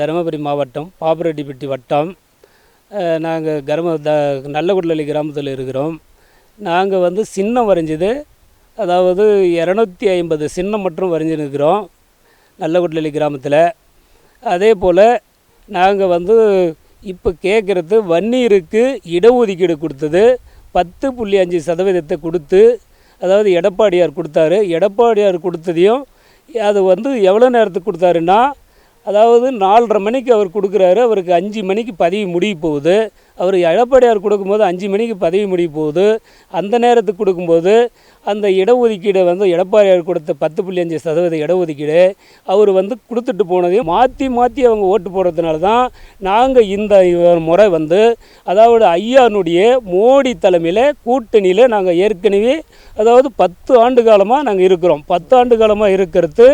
தருமபுரி மாவட்டம் பாப்பரெட்டிப்பட்டி வட்டம். நாங்கள் கரும த நல்லகுடலி கிராமத்தில் இருக்கிறோம். நாங்கள் வந்து சின்னம் வரைஞ்சது அதாவது இரநூத்தி ஐம்பது சின்னம் மட்டும் வரைஞ்சிருக்கிறோம் நல்லகுடலி கிராமத்தில். அதே போல் நாங்கள் வந்து இப்போ கேட்குறது வன்னியருக்கு இடஒதுக்கீடு கொடுத்தது பத்து புள்ளி அஞ்சு சதவீதத்தை கொடுத்து அதாவது எடப்பாடியார் கொடுத்தாரு. எடப்பாடியார் கொடுத்ததையும் அது வந்து எவ்வளோ நேரத்துக்கு கொடுத்தாருன்னா அதாவது நாலரை மணிக்கு அவர் கொடுக்குறாரு அவருக்கு அஞ்சு மணிக்கு பதவி முடிய போகுது. அவர் எடப்பாடியார் கொடுக்கும்போது அஞ்சு மணிக்கு பதவி முடியும் போது அந்த நேரத்துக்கு கொடுக்கும்போது அந்த இடஒதுக்கீடு வந்து எடப்பாடியார் கொடுத்த பத்து புள்ளி அஞ்சு சதவீத இடஒதுக்கீடு அவர் வந்து கொடுத்துட்டு போனதையும் மாற்றி மாற்றி அவங்க ஓட்டு போடுறதுனால தான் நாங்கள் இந்த முறை வந்து அதாவது ஐயானுடைய மோடி தலைமையில் கூட்டணியில் நாங்கள் ஏற்கனவே அதாவது பத்து ஆண்டு காலமாக நாங்கள் இருக்கிறோம். பத்து ஆண்டு காலமாக இருக்கிறது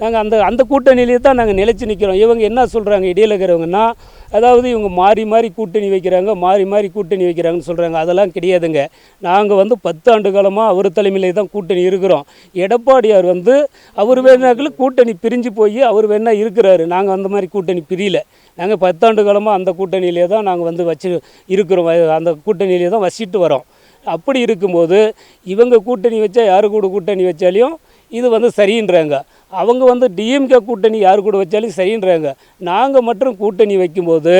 நாங்கள் அந்த அந்த கூட்டணியிலே தான் நாங்கள் நிலச்சி நிற்கிறோம் இவங்க என்ன சொல்கிறாங்க இடையில இருக்கிறவங்கன்னா அதாவது இவங்க மாறி மாறி கூட்டணி வைக்கிறாங்க. மாறி மாறி கூட்டணி வைக்கிறாங்கன்னு சொல்கிறாங்க அதெல்லாம் கிடையாதுங்க. நாங்கள் வந்து பத்து ஆண்டு காலமாக அவர் தலைமையிலே தான் கூட்டணி இருக்கிறோம். எடப்பாடியார் வந்து அவர் வேணாக்கில் கூட்டணி பிரிஞ்சு போய் அவர் வேணா இருக்கிறாரு. நாங்கள் அந்த மாதிரி கூட்டணி பிரியல. நாங்கள் பத்தாண்டு காலமாக அந்த கூட்டணியிலே தான் நாங்கள் வந்து வச்சு இருக்கிறோம். அந்த கூட்டணியிலே தான் வசிட்டு வரோம். அப்படி இருக்கும்போது இவங்க கூட்டணி வச்சா யாரு கூட கூட்டணி வச்சாலையும் இது வந்து சரின்றாங்க. அவங்க வந்து டிஎம்கே கூட்டணி யார் கூட வச்சாலும் சரின்றாங்க. நாங்கள் மட்டும் கூட்டணி வைக்கும்போது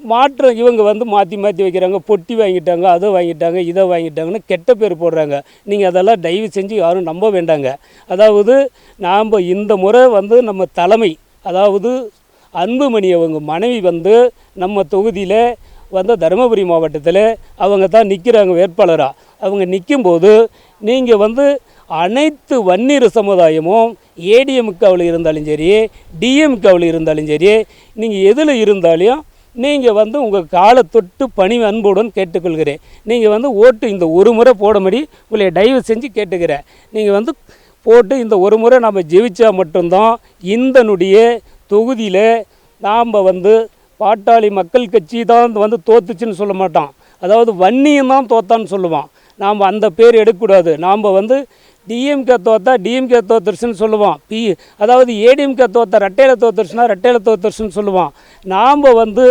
மாற்றம் இவங்க வந்து மாற்றி மாற்றி வைக்கிறாங்க பொட்டி வாங்கிட்டாங்க அதை வாங்கிட்டாங்க இதை வாங்கிட்டாங்கன்னு கெட்ட பேர் போடுறாங்க. நீங்கள் அதெல்லாம் தயவு செஞ்சு யாரும் நம்ப வேண்டாங்க. அதாவது நாம் இந்த முறை வந்து நம்ம தலைமை அதாவது அன்புமணி அவங்க மனைவி வந்து நம்ம தொகுதியில் வந்து தருமபுரி மாவட்டத்தில் அவங்க தான் நிற்கிறாங்க வேட்பாளராக அவங்க நிற்கும்போது நீங்கள் வந்து அனைத்து வன்னியர் சமுதாயமும் ஏடிஎம்காவில் இருந்தாலும் சரி டிஎம்காவில் இருந்தாலும் சரி நீங்கள் எதில் இருந்தாலும் நீங்கள் வந்து உங்கள் காலை தொட்டு பணி அன்புடன் கேட்டுக்கொள்கிறேன். நீங்கள் வந்து ஓட்டு இந்த ஒரு முறை போடும்படி உங்களை தயவு செஞ்சு கேட்டுக்கிறேன். நீங்கள் வந்து போட்டு இந்த ஒரு முறை நம்ம ஜெயிச்சா மட்டும்தான் இந்தனுடைய தொகுதியில் நாம் வந்து பாட்டாளி மக்கள் கட்சி தான் வந்து தோத்துச்சுன்னு சொல்ல மாட்டோம் அதாவது வன்னியம் தான் தோத்தான்னு சொல்லுவான். நாம் அந்த பேர் எடுக்கக்கூடாது. நாம் வந்து டிஎம்கே தோத்தா டிஎம்கே தோத்துருச்சுன்னு சொல்லுவான். பி அதாவது ஏடிஎம்கே தோத்தா ரெட்டையில் தோத்துருச்சுன்னா ரெட்டையில் தோத்துருச்சுன்னு சொல்லுவான். நாம் வந்து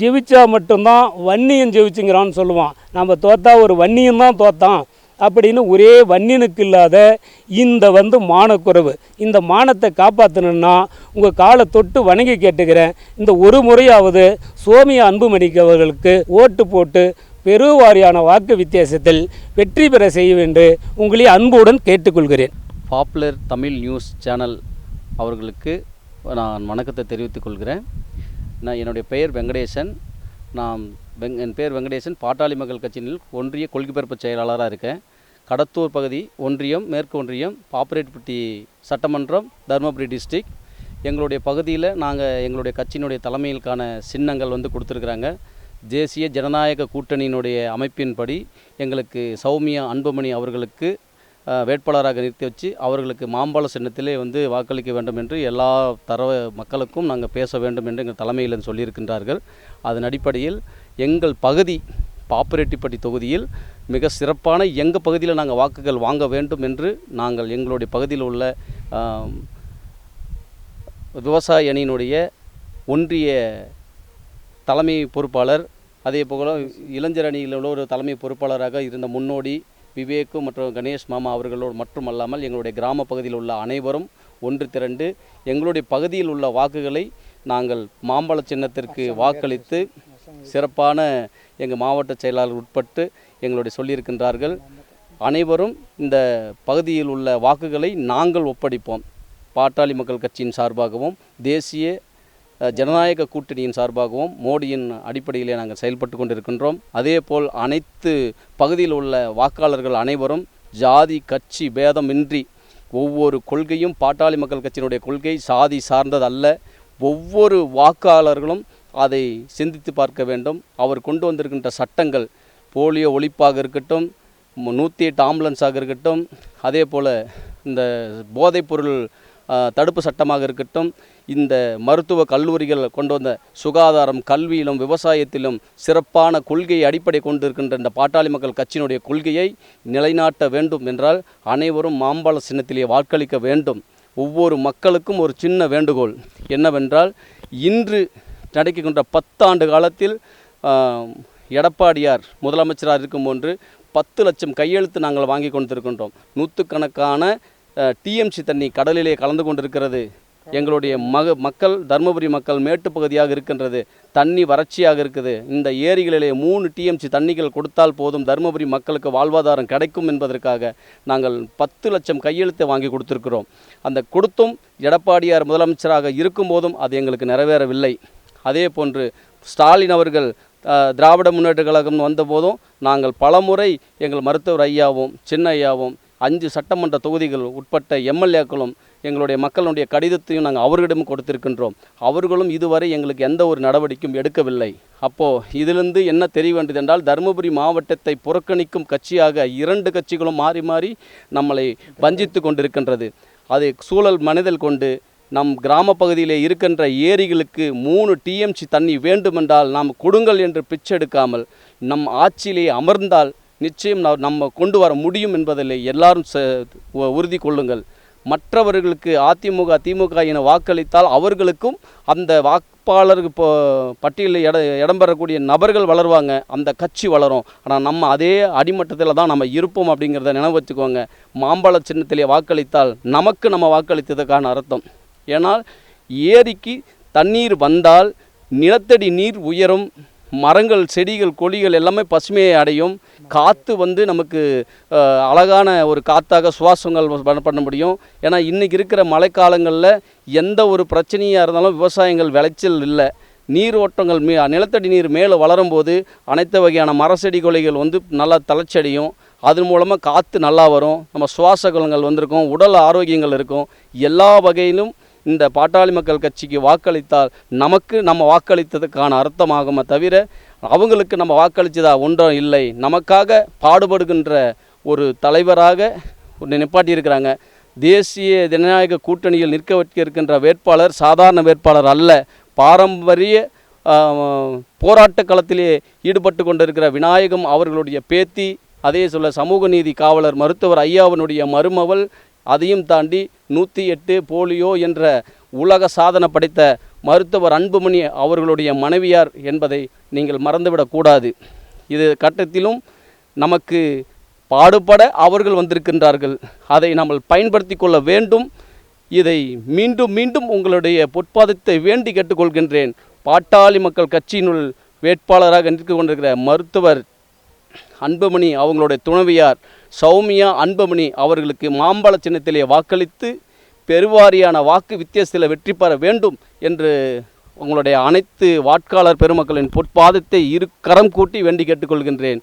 ஜெயிச்சா மட்டும்தான் வன்னியன் ஜெயிச்சுங்கிறான்னு சொல்லுவான். நம்ம தோத்தா ஒரு வன்னியன் தான் தோத்தான். அப்படின்னு ஒரே வன்னியனுக்கு இல்லாத இந்த வந்து மானக்குறவு. இந்த மானத்தை காப்பாற்றணுன்னா உங்கள் காலை தொட்டு வணங்கி கேட்டுக்கிறேன். இந்த ஒரு முறையாவது சோமியா அன்புமணிக்கு அவர்களுக்கு ஓட்டு போட்டு பெருவாரியான வாக்கு வித்தியாசத்தில் வெற்றி பெற செய்ய வேண்டும் உங்களை அன்புடன் கேட்டுக்கொள்கிறேன். பாப்புலர் தமிழ் நியூஸ் சேனல் அவர்களுக்கு நான் வணக்கத்தை தெரிவித்துக் கொள்கிறேன். நான் என்னுடைய பெயர் வெங்கடேசன். நான் வெங் என் பேர் வெங்கடேசன். பாட்டாளி மக்கள் கட்சியில் ஒன்றிய கொள்கைப்பரப்பு செயலாளராக இருக்கேன். கடத்தூர் பகுதி ஒன்றியம் மேற்கு ஒன்றியம் பாப்பரேட்பட்டி சட்டமன்றம் தருமபுரி டிஸ்ட்ரிக். எங்களுடைய பகுதியில் நாங்கள் எங்களுடைய கட்சியினுடைய தலைமையிலுக்கான சின்னங்கள் வந்து கொடுத்துருக்குறாங்க. தேசிய ஜனநாயக கூட்டணியினுடைய அமைப்பின்படி எங்களுக்கு சௌமியா அன்புமணி அவர்களுக்கு வேட்பாளராக நிறுத்தி வச்சு அவர்களுக்கு மாம்பழ சின்னத்திலே வந்து வாக்களிக்க வேண்டும் என்று எல்லா தர மக்களுக்கும் நாங்கள் பேச வேண்டும் என்று எங்கள் தலைமையில் சொல்லியிருக்கின்றார்கள். அதன் அடிப்படையில் எங்கள் பகுதி பாப்பிரெட்டிப்பட்டி தொகுதியில் மிக சிறப்பான எங்கள் பகுதியில் நாங்கள் வாக்குகள் வாங்க வேண்டும் என்று நாங்கள் எங்களுடைய பகுதியில் உள்ள விவசாய அணியினுடைய ஒன்றிய தலைமை பொறுப்பாளர் அதே போல இளைஞர் அணியில் உள்ள ஒரு தலைமை பொறுப்பாளராக இருந்த முன்னோடி விவேக்கு மற்றும் கணேஷ் மாமா அவர்களோடு மட்டுமல்லாமல் எங்களுடைய கிராம பகுதியில் உள்ள அனைவரும் ஒன்று திரண்டு எங்களுடைய பகுதியில் உள்ள வாக்குகளை நாங்கள் மாம்பழ சின்னத்திற்கு வாக்களித்து சிறப்பான எங்கள் மாவட்ட செயலாளர் உட்பட்டு எங்களுடைய சொல்லியிருக்கின்றார்கள். அனைவரும் இந்த பகுதியில் உள்ள வாக்குகளை நாங்கள் ஒப்படைப்போம். பாட்டாளி மக்கள் கட்சியின் சார்பாகவும் தேசிய ஜனநாயக கூட்டணியின் சார்பாகவும் மோடியின் அடிப்படையிலே நாங்கள் செயல்பட்டு கொண்டிருக்கின்றோம். அதேபோல் அனைத்து பகுதியில் உள்ள வாக்காளர்கள் அனைவரும் ஜாதி கட்சி பேதமின்றி ஒவ்வொரு கொள்கையும் பாட்டாளி மக்கள் கட்சியினுடைய கொள்கை சாதி சார்ந்தது அல்ல ஒவ்வொரு வாக்காளர்களும் அதை சிந்தித்து பார்க்க வேண்டும். அவர் கொண்டு வந்திருக்கின்ற சட்டங்கள் போலியோ ஒழிப்பாக இருக்கட்டும் நூற்றி எட்டு ஆம்புலன்ஸாக இருக்கட்டும் அதே போல் இந்த போதைப்பொருள் தடுப்பு சட்டமாக இருக்கட்டும் இந்த மருத்துவ கல்லூரிகள் கொண்டு வந்த சுகாதாரம் கல்வியிலும் விவசாயத்திலும் சிறப்பான கொள்கையை அடிப்படை கொண்டிருக்கின்ற இந்த பாட்டாளி மக்கள் கட்சியினுடைய கொள்கையை நிலைநாட்ட வேண்டும் என்றால் அனைவரும் மாம்பழ சின்னத்திலே வாக்களிக்க வேண்டும். ஒவ்வொரு மக்களுக்கும் ஒரு சின்ன வேண்டுகோள் என்னவென்றால் இன்று நடக்கின்ற பத்தாண்டு காலத்தில் எடப்பாடியார் முதலமைச்சராக இருக்கும் போன்று பத்து லட்சம் கையெழுத்து நாங்கள் வாங்கி கொண்டிருக்கின்றோம். நூற்றுக்கணக்கான டிஎம்சி தண்ணி கடலிலே கலந்து கொண்டிருக்கிறது. எங்களுடைய மக மக்கள் தருமபுரி மக்கள் மேட்டு பகுதியாக இருக்கின்றது. தண்ணி வறட்சியாக இருக்குது. இந்த ஏரிகளிலே மூணு டிஎம்சி தண்ணிகள் கொடுத்தால் போதும் தருமபுரி மக்களுக்கு வாழ்வாதாரம் கிடைக்கும் என்பதற்காக நாங்கள் பத்து லட்சம் கையெழுத்தை வாங்கி கொடுத்துருக்கிறோம். அந்த கொடுத்தும் எடப்பாடியார் முதலமைச்சராக இருக்கும்போதும் அது எங்களுக்கு நிறைவேறவில்லை. அதே போன்று ஸ்டாலின் அவர்கள் திராவிட முன்னேற்ற கழகம் வந்தபோதும் நாங்கள் பலமுறை எங்கள் மருத்துவர் ஐயாவும் சின்ன ஐயாவும் அஞ்சு சட்டமன்ற தொகுதிகள் உட்பட்ட எம்எல்ஏக்களும் எங்களுடைய மக்களுடைய கடிதத்தையும் நாங்கள் அவர்களிடம் கொடுத்திருக்கின்றோம். அவர்களும் இதுவரை எங்களுக்கு எந்த ஒரு நடவடிக்கையும் எடுக்கவில்லை. அப்போது இதிலிருந்து என்ன தெரிய வேண்டியது என்றால் தருமபுரி மாவட்டத்தை புறக்கணிக்கும் கட்சியாக இரண்டு கட்சிகளும் மாறி மாறி நம்மளை வஞ்சித்து கொண்டிருக்கின்றது. அதை சூழல் மனதில் கொண்டு நம் கிராம பகுதியிலே இருக்கின்ற ஏரிகளுக்கு மூணு டிஎம்சி தண்ணி வேண்டுமென்றால் நாம் கொடுங்கள் என்று பிச்செடுக்காமல் நம் ஆட்சியிலே அமர்ந்தால் நிச்சயம் நம்ம கொண்டு வர முடியும் என்பதில் எல்லாரும் உ- உறுதி கொள்ளுங்கள். மற்றவர்களுக்கு அதிமுக திமுக என வாக்களித்தால் அவர்களுக்கும் அந்த வாக்காளர் இப்போ பட்டியலில் இட இடம்பெறக்கூடிய நபர்கள் வளருவாங்க அந்த கட்சி வளரும். ஆனால் நம்ம அதே அடிமட்டத்தில் தான் நம்ம இருப்போம் அப்படிங்கிறத நினைவு வச்சுக்கோங்க. மாம்பழ சின்னத்திலே வாக்களித்தால் நமக்கு நம்ம வாக்களித்ததுக்கான அர்த்தம். ஏனால் ஏரிக்கு தண்ணீர் வந்தால் நிலத்தடி நீர் உயரும். மரங்கள் செடிகள் கொடிகள் எல்லாமே பசுமையை அடையும். காற்று வந்து நமக்கு அழகான ஒரு காற்றாக சுவாசங்கள் பண்ண- பண்ண முடியும். ஏன்னா இன்றைக்கி இருக்கிற மழைக்காலங்களில் எந்த ஒரு பிரச்சனையாக இருந்தாலும் விவசாயங்கள் விளைச்சல் இல்லை. நீர் ஓட்டங்கள் மீ நிலத்தடி நீர் மேலே வளரும்போது அனைத்து வகையான மர செடி கொலைகள் வந்து நல்லா தளர்ச்சியடையும். அதன் மூலமாக காற்று நல்லா வரும். நம்ம சுவாச குலங்கள் வந்திருக்கும். உடல் ஆரோக்கியங்கள் இருக்கும். எல்லா வகையிலும் இந்த பாட்டாளி மக்கள் கட்சிக்கு வாக்களித்தால் நமக்கு நம்ம வாக்களித்ததுக்கான அர்த்தமாகுமே தவிர அவங்களுக்கு நம்ம வாக்களித்ததா ஒன்றும் இல்லை. நமக்காக பாடுபடுகின்ற ஒரு தலைவராக ஒன்று நிப்பாட்டியிருக்கிறாங்க. தேசிய ஜனநாயக கூட்டணியில் நிற்க வைக்க இருக்கின்ற வேட்பாளர் சாதாரண வேட்பாளர் அல்ல. பாரம்பரிய போராட்ட களத்திலே ஈடுபட்டு கொண்டிருக்கிற விநாயகம் அவர்களுடைய பேத்தி அதே சொல்ல சமூக நீதி காவலர் மருத்துவர் ஐயாவினுடைய மருமவள் அதையும் தாண்டி நூற்றி எட்டு போலியோ என்ற உலக சாதனை படைத்த மருத்துவர் அன்புமணி அவர்களுடைய மனைவியார் என்பதை நீங்கள் மறந்துவிடக்கூடாது இது கட்டத்திலும் நமக்கு பாடுபட அவர்கள் வந்திருக்கின்றார்கள். அதை நம்ம பயன்படுத்தி கொள்ள வேண்டும். இதை மீண்டும் மீண்டும் உங்களுடைய பொற்பாதத்தை வேண்டி கேட்டுக்கொள்கின்றேன். பாட்டாளி மக்கள் கட்சியினுள் வேட்பாளராக நிற்க கொண்டிருக்கிற மருத்துவர் அன்புமணி அவங்களுடைய துணைவியார் சௌமியா அன்புமணி அவர்களுக்கு மாம்பழ சின்னத்திலே வாக்களித்து பெருவாரியான வாக்கு வித்தியாசத்தில் வெற்றி பெற வேண்டும் என்று உங்களுடைய அனைத்து வாட்காளர் பெருமக்களின் பொற்பாதத்தை இரு கரம் கூட்டி வேண்டி கேட்டுக்கொள்கின்றேன்.